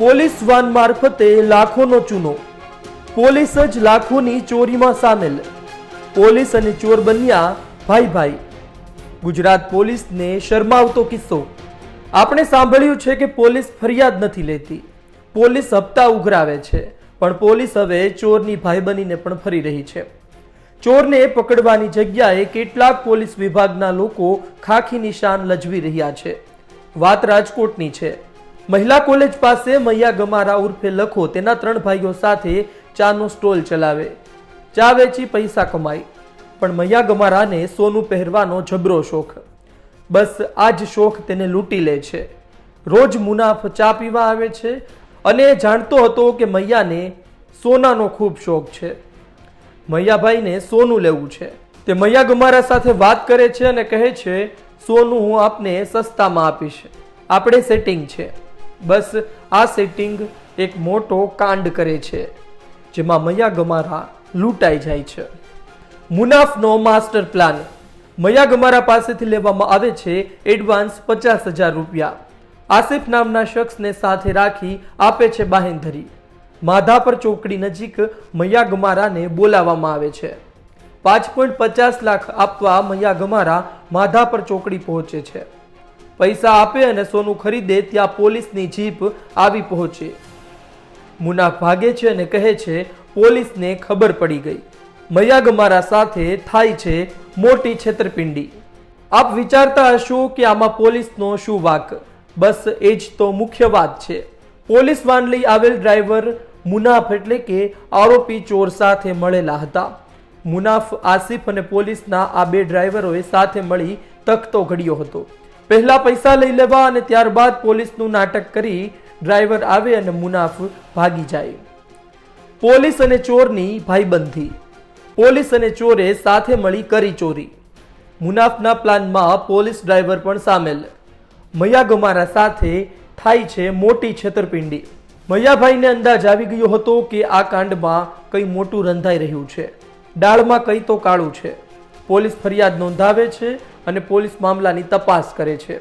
Police van મારફતે લાખોનો ચૂનો. Police જ લાખોની ચોરીમાં સામેલ. પોલીસ અને ચોર બન્યા ભાઈ ભાઈ ગુજરાત પોલીસને શરમાવતો કિસ્સો. આપણે સાંભળ્યું છે કે પોલીસ ફરિયાદ નથી લેતી. પોલીસ હપ્તા ઉઘરાવે છે, પણ પોલીસ હવે ચોરની ભાઈ બનીને પણ ફરી રહી છે. ચોરને પકડવાની જગ્યાએ કેટલાક પોલીસ વિભાગના લોકો ખાખી નિશાન લજવી રહ્યા છે. વાત રાજકોટની છે. મહિલા કોલેજ પાસે મૈયા ગમારા ઉર્ફે લખો. તેના ત્રણ ભાઈઓ સાથે ચાનો સ્ટોલ ચલાવે. ચા વેચી પૈસા કમાય. પણ મૈયા ગમારાને સોનું પહેરવાનો જબરો શોખ. બસ આ જ શોખ તેને લૂંટી લે છે. રોજ મુનાફ ચા પીવા આવે છે અને જાણતો હતો કે મૈયાને સોનાનો ખૂબ શોખ છે. મૈયાભાઈને સોનું લેવું છે. તે મૈયા ગમારા સાથે વાત કરે છે અને કહે છે, સોનું હું આપને સસ્તામાં આપીશ. આપણે સેટિંગ છે. બસ આ સેટિંગ એક મોટો કાંડ કરે છે, જેમાં મૈયા ગમારા લૂંટાઈ જાય છે. મુનાફનો માસ્ટર પ્લાન મૈયા ગમારા પાસેથી લેવામાં આવે છે એડવાન્સ પચાસ હજાર રૂપિયા. આસિફ નામના શખ્સને સાથે રાખી આપે છે બાહેંધરી. માધાપર ચોકડી નજીક મૈયા ગમારાને બોલાવવામાં આવે છે. પાંચ પોઈન્ટ પચાસ લાખ આપવા મૈયા ગમારા માધાપર ચોકડી પહોંચે છે. પૈસા આપે અને સોનું ખરીદે ત્યાં પોલીસની જીપ આવી પહોંચે. મુનાફ ભાગે છે અને કહે છે, પોલીસને ખબર પડી ગઈ. મયા ગમારા સાથે થાય છે મોટી છેતરપિંડી. આપ વિચારતા હશો કે આમાં પોલીસનો શું વાક? બસ એ જ તો મુખ્ય વાત છે. પોલીસ વાન લઈ આવેલ ડ્રાઈવર મુનાફ એટલે કે આરોપી ચોર સાથે મળેલા હતા. મુનાફ આસિફ અને પોલીસના આ બે ડ્રાઈવરોએ સાથે મળી તખતો ઘડ્યો હતો. પહેલા પૈસા લઈ લેવા અને ત્યારબાદ પોલીસનું નાટક કરી ડ્રાઈવર આવે અને મુનાફ ભાગી જાય. પોલીસ અને ચોરની ભાઈબંધી. પોલીસ અને ચોરે સાથે મળી કરી ચોરી. મુનાફના પ્લાનમાં પોલીસ ડ્રાઈવર પણ સામેલ. મૈયા ગમારા સાથે થાય છે મોટી છેતરપિંડી. મૈયાભાઈને અંદાજ આવી ગયો હતો કે આ કાંડમાં કંઈ મોટું રંધાઈ રહ્યું છે. ડાળમાં કંઈ તો કાળું છે. પોલીસ ફરિયાદ નોંધાવે છે અને પોલીસ મામલાની તપાસ કરે છે.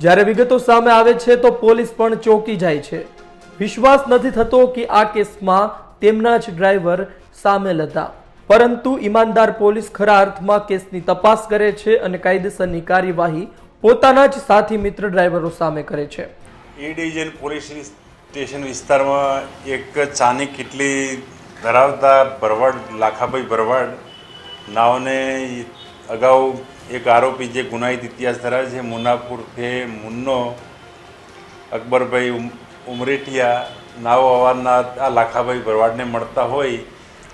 જ્યારે વિગતો સામે આવે છે તો પોલીસ પણ ચોંકી જાય છે. વિશ્વાસ નથી થતો કે આ કેસમાં તેમના જ ડ્રાઈવર સામેલ હતા. પરંતુ ઈમાનદાર પોલીસ ખરા અર્થમાં કેસની તપાસ કરે છે અને કાયદેસરની કાર્યવાહી પોતાના જ સાથી મિત્ર ડ્રાઈવરો સામે કરે છે. એ ડિવિઝન પોલીસ સ્ટેશન વિસ્તારમાં એક ચાની કેટલી ધરાવતા ભરવાડ, લાખાભાઈ ભરવાડ નાઓને અગાઉ એક આરોપી જે ગુનાહિત ઇતિહાસ ધરાવે છે મુનાપુર ફે મુન્નો, અકબરભાઈ ઉમ- ઉમરેઠિયા, નાઓ અવારના આ લાખાભાઈ ભરવાડને મળતા હોય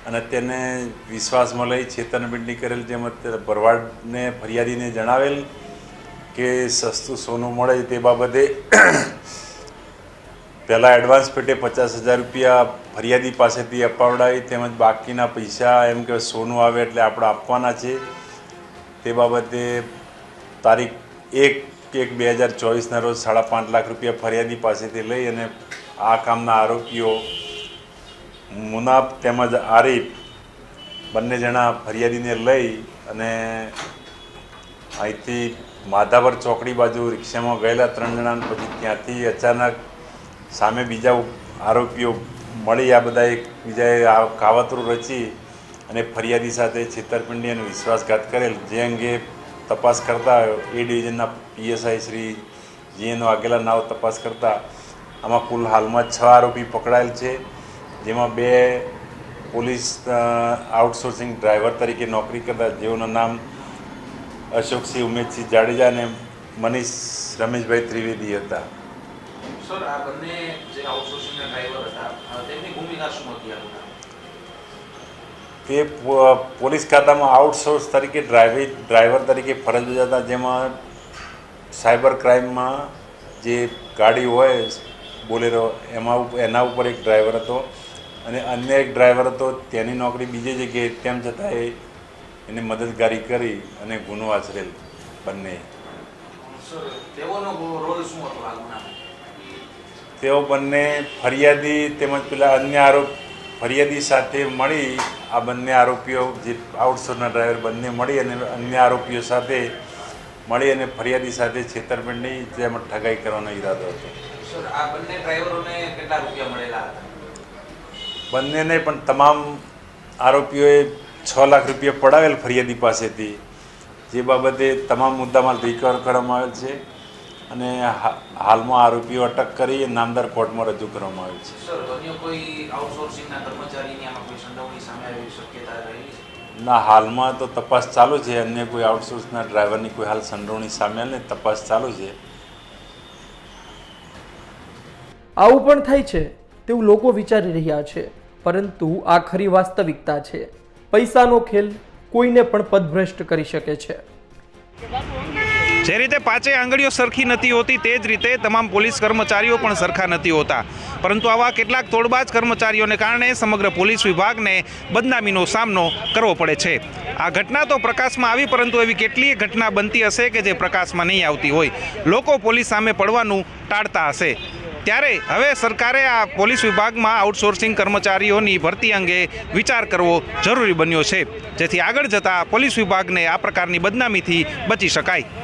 અને તેને વિશ્વાસમાં લઈ છેતરપિંડી કરેલ, જેમ ભરવાડને ફરિયાદીને જણાવેલ કે સસ્તું સોનું મળે તે બાબતે પહેલાં એડવાન્સ પેટે પચાસ હજાર રૂપિયા ફરિયાદી પાસેથી અપાવડાવી તેમજ બાકીના પૈસા એમ કે સોનું આવે એટલે આપણે આપવાના છે. તે બાબતે તારીખ એક એક બે હજાર ચોવીસના રોજ સાડા પાંચ લાખ રૂપિયા ફરિયાદી પાસેથી લઈ અને આ કામના આરોપીઓ મુનાફ તેમજ આરીફ બંને જણા ફરિયાદીને લઈ અને અહીંથી માધાપર ચોકડી બાજુ રિક્ષામાં ગયેલા ત્રણ જણા પછી ત્યાંથી અચાનક સામે બીજા આરોપીઓ મળી આ બધા એક બીજાએ આ કાવતરું રચી અને ફરિયાદી સાથે છેતરપિંડી અને વિશ્વાસઘાત કરેલ. જે અંગે તપાસ કરતા એ ડિવિઝનના પીએસઆઈ શ્રી જીએનો આગેલા નાવ તપાસ કરતા આમાં કુલ હાલમાં છ આરોપી પકડાયેલ છે, જેમાં બે પોલીસ આઉટસોર્સિંગ ડ્રાઈવર તરીકે નોકરી કરતા જેઓના નામ અશોકસિંહ ઉમેશસિંહ જાડેજા અને મનીષ રમેશભાઈ ત્રિવેદી હતા. સર આ બંને જે આઉટસોર્સિંગના ડ્રાઈવર હતા તેમની ભૂમિકા શું હતી તે પોલીસ ખાતામાં આઉટસોર્સ તરીકે ડ્રાઈવિંગ ડ્રાઈવર તરીકે ફરજ બજાવતા જેમાં સાયબર ક્રાઇમમાં જે ગાડી હોય બોલેરો એમાં એના ઉપર એક ડ્રાઈવર હતો અને અન્ય એક ડ્રાઈવર હતો તેની નોકરી બીજી જગ્યાએ તેમ છતાં એ એને મદદગારી કરી અને ગુનો આચરેલ બંને. તેઓનો રોલ શું હતો આ ગુનામાં? તેઓ બંને ફરિયાદી તેમજ પેલા અન્ય આરોપ ફરિયાદી સાથે મળી આ બંને આરોપીઓ જે આઉટસોરના ડ્રાઈવર બંને મળી અને અન્ય આરોપીઓ સાથે મળી અને ફરિયાદી સાથે છેતરપિંડી તેમજ ઠગાઈ કરવાનો ઈરાદો હતો. આ બંને ડ્રાઈવરોને કેટલા રૂપિયા મળેલા હતા? બંનેને પણ તમામ આરોપીઓએ છ લાખ રૂપિયા પડાવેલ ફરિયાદી પાસેથી. જે બાબતે તમામ મુદ્દામાં રિકવર કરવામાં આવેલ છે. અને હાલમાં આરોપીઓ અટક કરી નામદાર કોર્ટમાં રજૂ કરવામાં આવેલ છે. સર અન્ય કોઈ આઉટસોર્સિંગના કર્મચારીની આમાં કોઈ સંડોવણી સામે આવી છે? ના હાલમાં તો તપાસ ચાલુ છે. અન્ય કોઈ આઉટસોર્સના ડ્રાઈવરની કોઈ હાલ સંડોવણી સામે નહીં. તપાસ ચાલુ છે. આવું પણ થાય છે તેવું લોકો વિચારી રહ્યા છે. પરંતુ આ ખરી વાસ્તવિકતા છે. પૈસાનો ખેલ કોઈને પણ પદભ્રષ્ટ કરી શકે છે. જે રીતે પાંચે આંગળીઓ સરખી નથી હોતી તે જ રીતે તમામ પોલીસ કર્મચારીઓ પણ સરખા નથી હોતા. પરંતુ આવા કેટલાક તોડબાજ કર્મચારીઓને કારણે સમગ્ર પોલીસ વિભાગને બદનામીનો સામનો કરવો પડે છે. આ ઘટના તો પ્રકાશમાં આવી, પરંતુ એવી કેટલીય ઘટના બનતી હશે કે જે પ્રકાશમાં નહીં આવતી હોય. લોકો પોલીસ સામે પડવાનું ટાળતા હશે. ત્યારે હવે સરકારે આ પોલીસ વિભાગમાં આઉટસોર્સિંગ કર્મચારીઓની ભરતી અંગે વિચાર કરવો જરૂરી બન્યો છે. જેથી આગળ જતાં પોલીસ વિભાગને આ પ્રકારની બદનામીથી બચી શકાય.